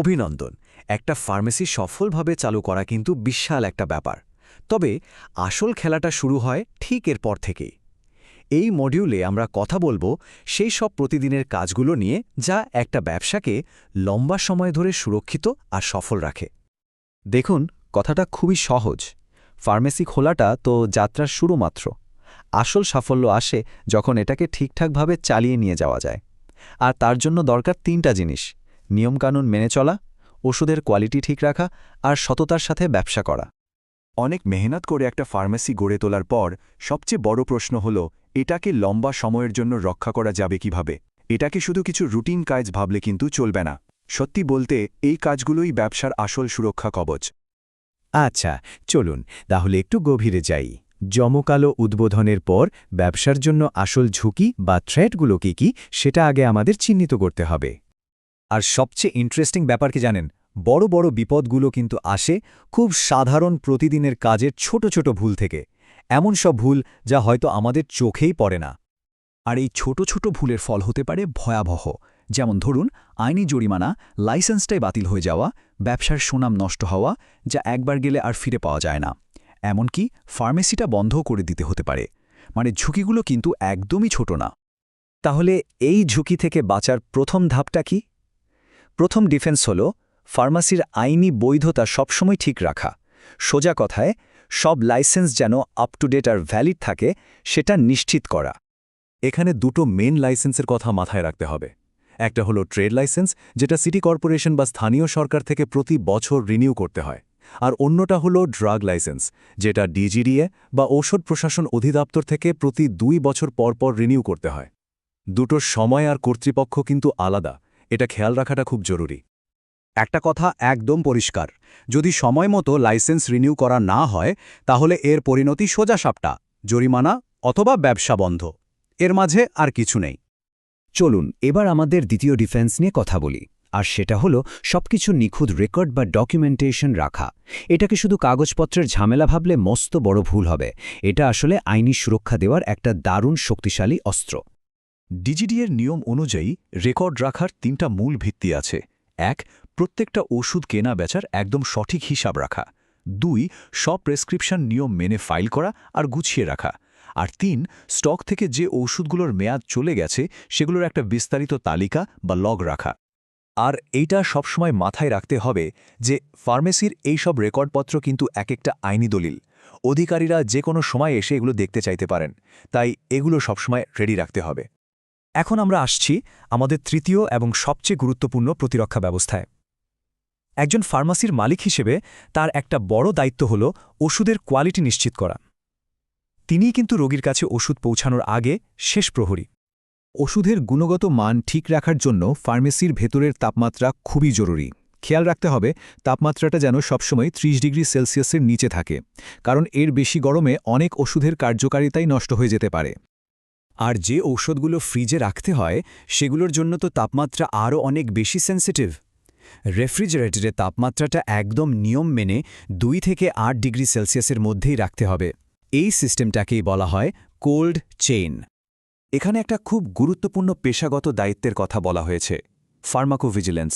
অভিনন্দন। একটা ফার্মেসি সফলভাবে চালু করা কিন্তু বিশাল একটা ব্যাপার। তবে আসল খেলাটা শুরু হয় ঠিক এরপর থেকেই। এই মডিউলে আমরা কথা বলব সেই সব প্রতিদিনের কাজগুলো নিয়ে যা একটা ব্যবসাকে লম্বা সময় ধরে সুরক্ষিত আর সফল রাখে। দেখুন, কথাটা খুবই সহজ। ফার্মেসি খোলাটা তো যাত্রার শুরু মাত্র আসল সাফল্য আসে যখন এটাকে ঠিকঠাকভাবে চালিয়ে নিয়ে যাওয়া যায়। আর তার জন্য দরকার তিনটা জিনিস। নিয়মকানুন মেনে চলা, ওষুধের কোয়ালিটি ঠিক রাখা আর সততার সাথে ব্যবসা করা। অনেক মেহনত করে একটা ফার্মেসি গড়ে তোলার পর সবচেয়ে বড় প্রশ্ন হল, এটাকে লম্বা সময়ের জন্য রক্ষা করা যাবে কীভাবে? এটাকে শুধু কিছু রুটিন কাজ ভাবলে কিন্তু চলবে না। সত্যি বলতে, এই কাজগুলোই ব্যবসার আসল সুরক্ষা কবচ। আচ্ছা চলুন, তাহলে একটু গভীরে যাই। জমকালো উদ্বোধনের পর ব্যবসার জন্য আসল ঝুঁকি বা থ্রেটগুলো কি কি, সেটা আগে আমাদের চিহ্নিত করতে হবে। আর সবচেয়ে ইন্টারেস্টিং ব্যাপার কি জানেন, বড় বড় বিপদগুলো কিন্তু আসে খুব সাধারণ প্রতিদিনের কাজের ছোট ছোট ভুল থেকে। এমন সব ভুল যা হয়তো আমাদের চোখেই পড়ে না। আর এই ছোট ছোট ভুলের ফল হতে পারে ভয়াবহ। যেমন ধরুন, আইনি জরিমানা, লাইসেন্সটাই বাতিল হয়ে যাওয়া, ব্যবসার সুনাম নষ্ট হওয়া, যা একবার গেলে আর ফিরে পাওয়া যায় না। এমনকি ফার্মেসিটা বন্ধও করে দিতে হতে পারে। মানে ঝুঁকিগুলো কিন্তু একদমই ছোট না। তাহলে এই ঝুঁকি থেকে বাঁচার প্রথম ধাপটা কি? প্রথম ডিফেন্স হল, ফার্মাসির আইনি বৈধতা সবসময় ঠিক রাখা। সোজা কথায়, সব লাইসেন্স যেন আপ টু ডেট আর ভ্যালিড থাকে, সেটা নিশ্চিত করা। এখানে দুটো মেন লাইসেন্সের কথা মাথায় রাখতে হবে। একটা হলো ট্রেড লাইসেন্স যেটা সিটি কর্পোরেশন বা স্থানীয় সরকার থেকে প্রতি বছর রিনিউ করতে হয়। আর অন্যটা হলো ড্রাগ লাইসেন্স যেটা ডিজিডিএ বা ঔষধ প্রশাসন অধিদপ্তর থেকে প্রতি দুই বছর পর পর রিনিউ করতে হয়। দুটোর সময় আর কর্তৃপক্ষ কিন্তু আলাদা। এটা খেয়াল রাখাটা খুব জরুরি। একটা কথা একদম পরিষ্কার, যদি সময় মতো লাইসেন্স রিনিউ করা না হয়, তাহলে এর পরিণতি সোজা সাপটা, জরিমানা অথবা ব্যবসা বন্ধ। এর মাঝে আর কিছু নেই। চলুন, এবার আমাদের দ্বিতীয় ডিফেন্স নিয়ে কথা বলি, আর সেটা হলো সবকিছু নিখুঁত রেকর্ড বা ডকুমেন্টেশন রাখা। এটাকে শুধু কাগজপত্রের ঝামেলা ভাবলে মস্ত বড় ভুল হবে। এটা আসলে আইনি সুরক্ষা দেওয়ার একটা দারুণ শক্তিশালী অস্ত্র। ডিজিডিএর নিয়ম অনুযায়ী রেকর্ড রাখার তিনটা মূল ভিত্তি আছে। এক, প্রত্যেকটা ওষুধ কেনা বেচার একদম সঠিক হিসাব রাখা। দুই, সব প্রেসক্রিপশন নিয়ম মেনে ফাইল করা আর গুছিয়ে রাখা। আর তিন, স্টক থেকে যে ওষুধগুলোর মেয়াদ চলে গেছে সেগুলোর একটা বিস্তারিত তালিকা বা লগ রাখা। আর এইটা সবসময় মাথায় রাখতে হবে যে ফার্মেসির এই সব রেকর্ডপত্র কিন্তু এক একটা আইনি দলিল। অধিকারীরা যে কোনো সময় এসে এগুলো দেখতে চাইতে পারেন। তাই এগুলো সবসময় রেডি রাখতে হবে। এখন আমরা আসছি আমাদের তৃতীয় এবং সবচেয়ে গুরুত্বপূর্ণ প্রতিরক্ষা ব্যবস্থায়। একজন ফার্মাসির মালিক হিসেবে তার একটা বড় দায়িত্ব হল ওষুধের কোয়ালিটি নিশ্চিত করা। তিনিই কিন্তু রোগীর কাছে ওষুধ পৌঁছানোর আগে শেষ প্রহরী। ওষুধের গুণগত মান ঠিক রাখার জন্য ফার্মেসির ভেতরের তাপমাত্রা খুবই জরুরি। খেয়াল রাখতে হবে, তাপমাত্রাটা যেন সবসময় ৩০ ডিগ্রি সেলসিয়াসের নিচে থাকে, কারণ এর বেশি গরমে অনেক ওষুধের কার্যকারিতাই নষ্ট হয়ে যেতে পারে। আর যে ঔষধগুলো ফ্রিজে রাখতে হয়, সেগুলোর জন্য তো তাপমাত্রা আরও অনেক বেশি সেন্সিটিভ রেফ্রিজারেটরে তাপমাত্রাটা একদম নিয়ম মেনে দুই থেকে আট ডিগ্রি সেলসিয়াসের মধ্যেই রাখতে হবে। এই সিস্টেমটাকেই বলা হয় কোল্ড চেইন। এখানে একটা খুব গুরুত্বপূর্ণ পেশাগত দায়িত্বের কথা বলা হয়েছে, ফার্মাকোভিজিলেন্স।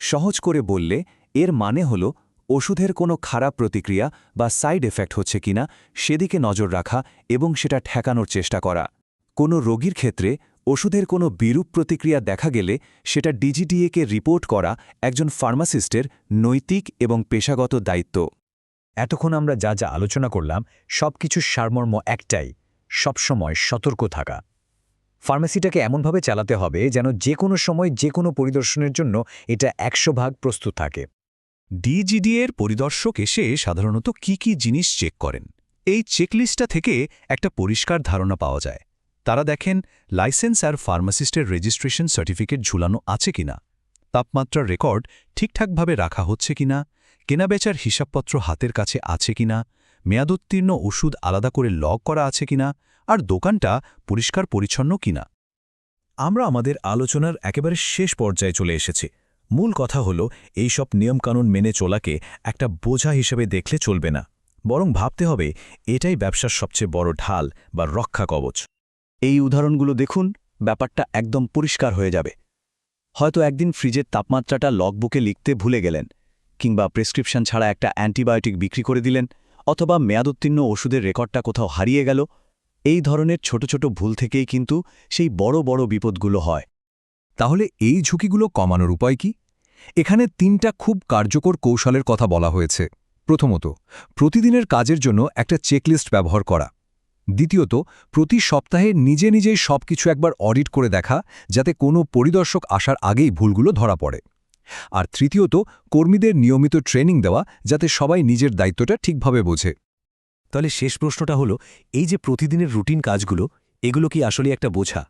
সহজ করে বললে, এর মানে হল ওষুধের কোনো খারাপ প্রতিক্রিয়া বা সাইড এফেক্ট হচ্ছে কিনা সেদিকে নজর রাখা এবং সেটা ঠেকানোর চেষ্টা করা। কোনো রোগীর ক্ষেত্রে ওষুধের কোনো বিরূপ প্রতিক্রিয়া দেখা গেলে সেটা ডিজিডিএকে রিপোর্ট করা একজন ফার্মাসিস্টের নৈতিক এবং পেশাগত দায়িত্ব। এতক্ষণ আমরা যা যা আলোচনা করলাম সব কিছুর সারমর্ম একটাই, সবসময় সতর্ক থাকা। ফার্মেসিটাকে এমনভাবে চালাতে হবে যেন যে কোনো সময় যে কোনো পরিদর্শনের জন্য এটা একশো ভাগ প্রস্তুত থাকে। ডিজিডিএর পরিদর্শক এসে সাধারণত কি কি জিনিস চেক করেন? এই চেকলিস্টটা থেকে একটা পরিষ্কার ধারণা পাওয়া যায়। তারা দেখেন, লাইসেন্স আর ফার্মাসিস্টের রেজিস্ট্রেশন সার্টিফিকেট ঝুলানো আছে কিনা তাপমাত্রার রেকর্ড ঠিকঠাকভাবে রাখা হচ্ছে কিনা, কেনাবেচার হিসাবপত্র হাতের কাছে আছে কিনা, মেয়াদোত্তীর্ণ ওষুধ আলাদা করে লগ করা আছে কিনা, আর দোকানটা পরিষ্কার পরিচ্ছন্ন কিনা। আমরা আমাদের আলোচনার একেবারে শেষ পর্যায়ে চলে এসেছি। মূল কথা হল, এই সব নিয়মকানুন মেনে চলাকে একটা বোঝা হিসেবে দেখলে চলবে না। বরং ভাবতে হবে, এটাই ব্যবসার সবচেয়ে বড় ঢাল বা রক্ষা কবচ। এই উদাহরণগুলো দেখুন, ব্যাপারটা একদম পরিষ্কার হয়ে যাবে। হয়তো একদিন ফ্রিজের তাপমাত্রাটা লগবুকে লিখতে ভুলে গেলেন, কিংবা প্রেসক্রিপশন ছাড়া একটা অ্যান্টিবায়োটিক বিক্রি করে দিলেন, অথবা মেয়াদোত্তীর্ণ ওষুধের রেকর্ডটা কোথাও হারিয়ে গেল। এই ধরনের ছোট ছোট ভুল থেকেই কিন্তু সেই বড় বড় বিপদগুলো হয়। তাহলে এই ঝুঁকিগুলো কমানোর উপায় কি? এখানে তিনটা খুব কার্যকর কৌশলের কথা বলা হয়েছে। প্রথমত, প্রতিদিনের কাজের জন্য একটা চেকলিস্ট ব্যবহার করা। দ্বিতীয়ত, প্রতি সপ্তাহে নিজে নিজেই সবকিছু একবার অডিট করে দেখা, যাতে কোনো পরিদর্শক আসার আগেই ভুলগুলো ধরা পড়ে। আর তৃতীয়ত, কর্মীদের নিয়মিত ট্রেনিং দেওয়া, যাতে সবাই নিজের দায়িত্বটা ঠিকভাবে বোঝে। তাহলে শেষ প্রশ্নটা হলো, এই যে প্রতিদিনের রুটিন কাজগুলো, এগুলো কি আসলে একটা বোঝা?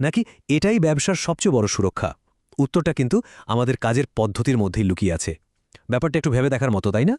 নাকি এটাই ব্যবসার সবচেয়ে বড় সুরক্ষা? উত্তরটা কিন্তু আমাদের কাজের পদ্ধতির মধ্যেই লুকিয়ে আছে। ব্যাপারটা একটু ভেবে দেখার মতো, তাই না?